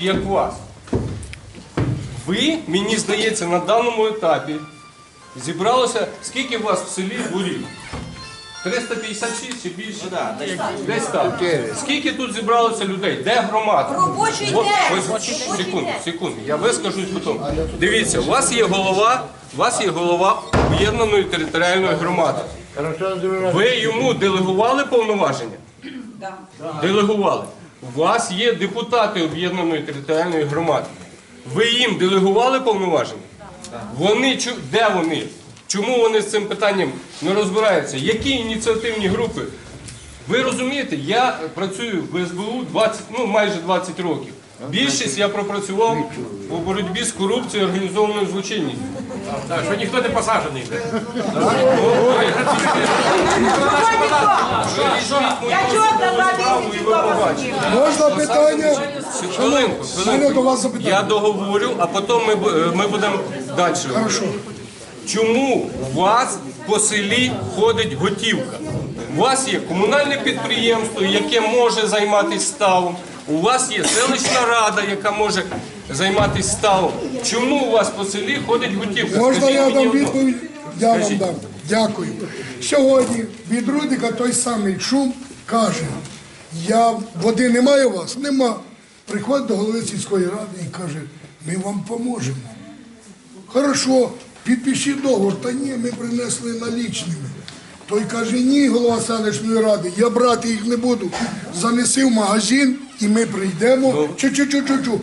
як вас. Ви, мені здається, на даному етапі зібралося, скільки у вас в селі дворів? 356 чи більше? Десь так. Скільки тут зібралося людей? Де громада? Робочий От, день. ось, Робочий секунду, день. секунду. Я вискажусь потім. Дивіться, у вас є голова, у вас є голова об'єднаної територіальної громади. Ви йому делегували повноваження? Делегували. У вас є депутати об'єднаної територіальної громади. Ви їм делегували повноваження? Вони де вони? Чому вони з цим питанням не розбираються? Які ініціативні групи? Ви розумієте, я працюю в СБУ 20, ну, майже 20 років. Більшість я пропрацював у боротьбі з корупцією і організованою злочинністю. Так, що ніхто не посаджений. Я два місяці сидів? Можна питання? Хвилинку, мене до вас Я запитання. договорю, а потім ми, бу- ми будемо далі. Хорошо. Чому у вас по селі ходить готівка? У вас є комунальне підприємство, яке може займатися ставом. У вас є селищна рада, яка може займатися ставом. Чому у вас по селі ходить готівка? Можна Скажіть я мені дам відповідь? Я вам Скажіть. дам. Дякую. Сьогодні від Рудика той самий шум каже, я води немає у вас? Нема. Приходить до голови сільської ради і каже, ми вам поможемо. Хорошо, підпишіть договор. Та ні, ми принесли налічними. Той каже, ні, голова селищної ради, я брати їх не буду. Занеси в магазин і ми прийдемо. Чу-чу-чу-чу-чу.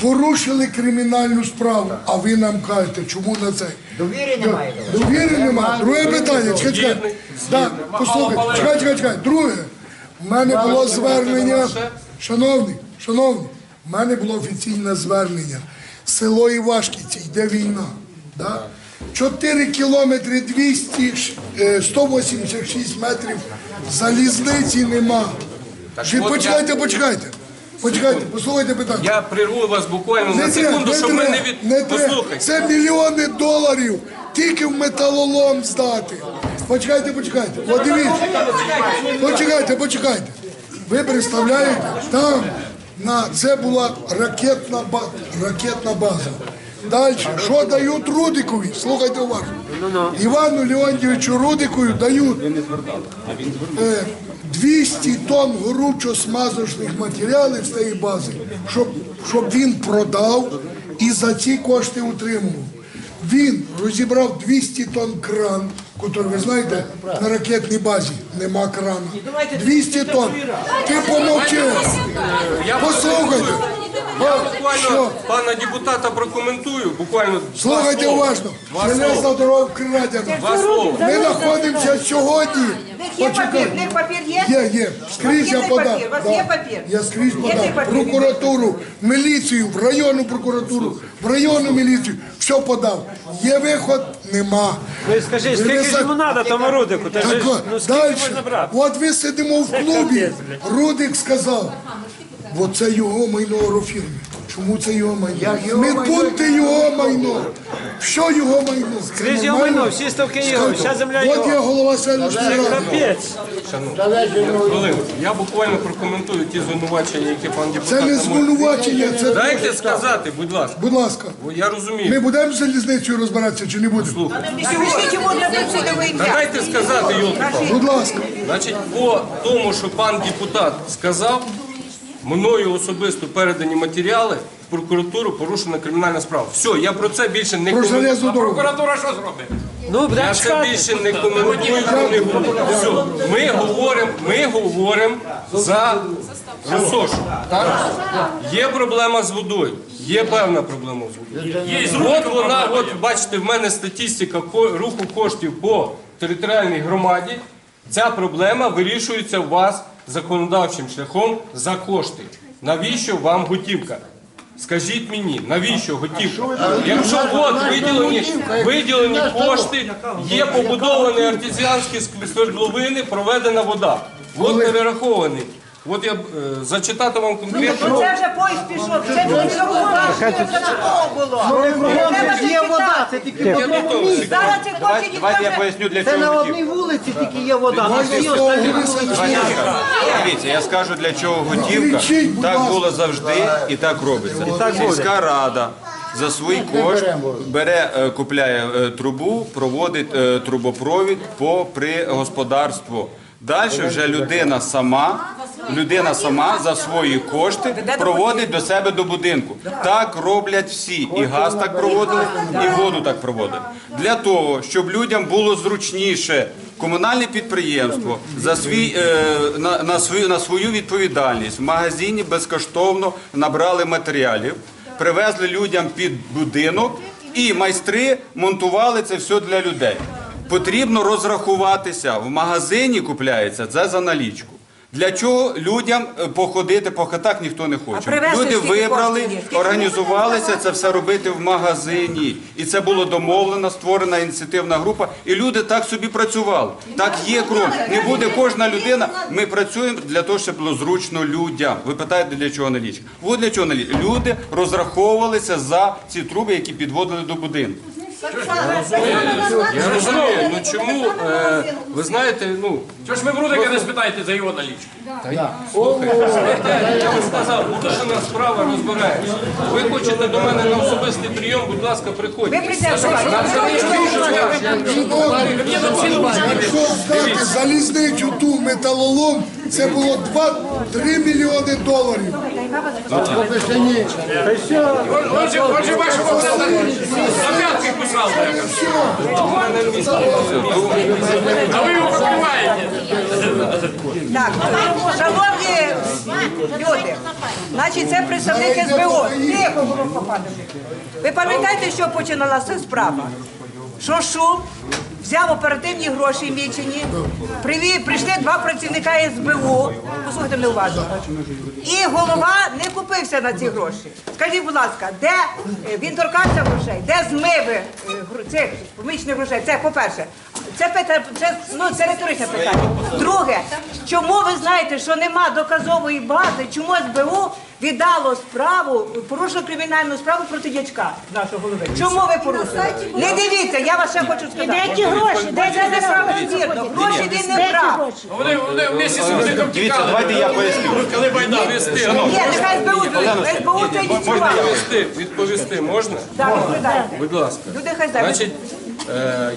Порушили кримінальну справу, а ви нам кажете, чому на це? Довіри немає. Довіри немає. Друге питання, чекай, чекай. Да, послухай, чекай, чекай, чекай. Друге, в мене було звернення, шановний, шановний, в мене було офіційне звернення. Село Івашківці, йде війна. Да? 4 кілометри 200, е, 186 метрів залізниці нема. Чи от почекайте, почекайте. Почекайте, послухайте питання. Я прирву вас буквально на Не секунду, не щоб ми треба, не від... не треба. Послухайте. Це мільйони доларів тільки в металолом здати. Почекайте, почекайте. От дивіться. Почекайте, почекайте. Ви представляєте, там на це була ракетна ба- ракетна база. Далі, що дають Рудикові? Слухайте уважно. Івану Леонтьовичу Рудикові дають е, 200 тонн горючо-смазочних матеріалів з цієї бази, щоб, щоб він продав і за ці кошти утримував. Він розібрав 200 тонн кран, який, ви знаєте, на ракетній базі нема крана. 200 тонн. Ти помовчи. Послухайте. Я буквально Що? пана депутата прокоментую, буквально Слухайте уважно. Железна слова. дорога вкрадена. Два слова. Ми знаходимося сьогодні. Є папір, в них папір є? Є, є. Скрізь я подав. у вас є папір? Я скрізь подав. Прокуратуру, міліцію, в районну прокуратуру, в районну міліцію. Все подав. Є виход? Нема. Ви скажіть, Ви скільки ж йому треба тому Рудику? Та ж, от, ну скільки далі. можна брати? От ви сидимо в клубі. Рудик сказав, бо це його майно агрофірми. Чому це його майно? Не будьте його майно. Що його майно? Скрізь його майно, всі ставки його, вся земля От його. я голова селищної ради. Капець. Я буквально прокоментую ті звинувачення, які пан депутат. Це не звинувачення, це Дайте сказати, будь ласка. Будь ласка, Я розумію. ми будемо з залізницею розбиратися чи не будемо? Дня? дайте сказати, Йолки. Будь ласка. Значить, по тому, що пан депутат сказав, мною особисто передані матеріали в прокуратуру порушена кримінальна справа. Все, я про це більше не Про коментую. дорогу. Прокуратура що зробить? Ну, Я будемо це чекати. більше не коментую, не буду. Все, ми говоримо, ми говоримо за Росошу. Є проблема з водою. Є певна проблема з водою. От вона, от бачите, в мене статистика ко- руху коштів по територіальній громаді. Ця проблема вирішується у вас законодавчим шляхом за кошти. Навіщо вам готівка? Скажіть мені, навіщо готівка? Якщо от виділені, виділені кошти, є побудовані артезіанські свердловини, проведена вода. От перерахований От я е, зачитати вам конкретно. Ну це вже поїзд пішов, це було такого було. Треба Є читати. вода, це тільки Я готовий. Зараз це хоче Давайте, давайте я ніхто поясню для це на чого одній вулиці тільки є вода. На вулиці. Дивіться, я скажу для чого готівка. Так було завжди і так робиться. Сільська рада за свій кошт бере, е, купляє е, трубу, проводить е, трубопровід по при господарству. Далі вже людина сама, людина сама за свої кошти проводить до себе до будинку. Так роблять всі. І газ так проводили, і воду так проводили. Для того, щоб людям було зручніше, комунальне підприємство за свій е, на, на свою на свою відповідальність в магазині безкоштовно набрали матеріалів, привезли людям під будинок, і майстри монтували це все для людей. Потрібно розрахуватися в магазині купляється це за налічку. Для чого людям е, походити по хатах ніхто не хоче. Люди вибрали, організувалися це все робити в магазині. І це було домовлено, створена ініціативна група. І люди так собі працювали. Так є крок. Не буде кожна людина. Ми працюємо для того, щоб було зручно людям. Ви питаєте, для чого налічка? От для чого налічка. Люди розраховувалися за ці труби, які підводили до будинку. Я розумію, ну чому, е, ви знаєте, ну, Чого ж ви в Рудика не спитаєте за його налічки? налічку? я вам сказав, уточнена справа розбирається. Ви хочете до мене на особистий прийом, будь ласка, Ви приходьте. прийдете. Якщо здати залізничу ту металолом, це було 2-3 мільйони доларів. Он же, он же вашого на п'ятки кусав. А ви його покриваєте. Так, шановні люди, значить це представник СБУ. Тихо, Ви пам'ятаєте, що починалася справа? Що Шул взяв оперативні гроші мічені, привів, прийшли два працівника СБУ, послухайте мене уважно, і голова не купився на ці гроші. Скажіть, будь ласка, де е, він торкався грошей, де змиви е, цих помічних грошей? Це по-перше. Це питання, це, ну, це риторичне питання. Друге, чому ви знаєте, що нема доказової бази, чому СБУ віддало справу, порушило кримінальну справу проти дядька нашого голови? Чому ви порушили? Не дивіться, я вас ще хочу сказати. Де ті гроші? Де Це ці неправомірно. Гроші він не брав. Вони, вони вместе з Рудиком Дивіться, тікали. давайте я поясню. Коли Байдан. Ні, нехай СБУ, СБУ це ініціювало. Відповісти, відповісти можна? Так. Будь ласка. Люди хай знають. Значить,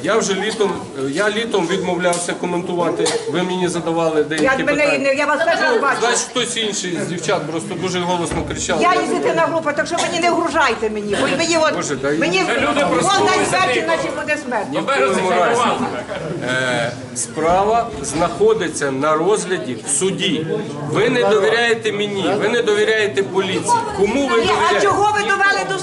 я вже літом, е, я літом відмовлявся коментувати. Ви мені задавали Я, деякі мене, питання. я вас теж не бачу. Значить, хтось інший з дівчат просто дуже голосно кричав. Я ініціативна група, так що мені не вгружайте мені. Бо мені от, Боже, дай- мені люди вон просто дай смерті, наче буде смерть. Ні в. Е, Справа знаходиться на розгляді в суді. Ви не довіряєте мені, ви не довіряєте поліції. Кому ви Ні, а довіряєте? чого ви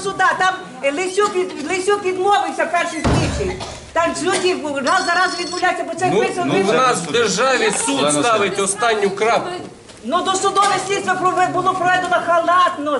суда? Там лисю Лисюк, від- Лисюк відмовився перший слідчий. Там судді раз за раз відмовляються, бо це Ну, вписано. ну в нас в державі суд ставить останню крапку. Ну, досудове слідство прове- було проведено халатно.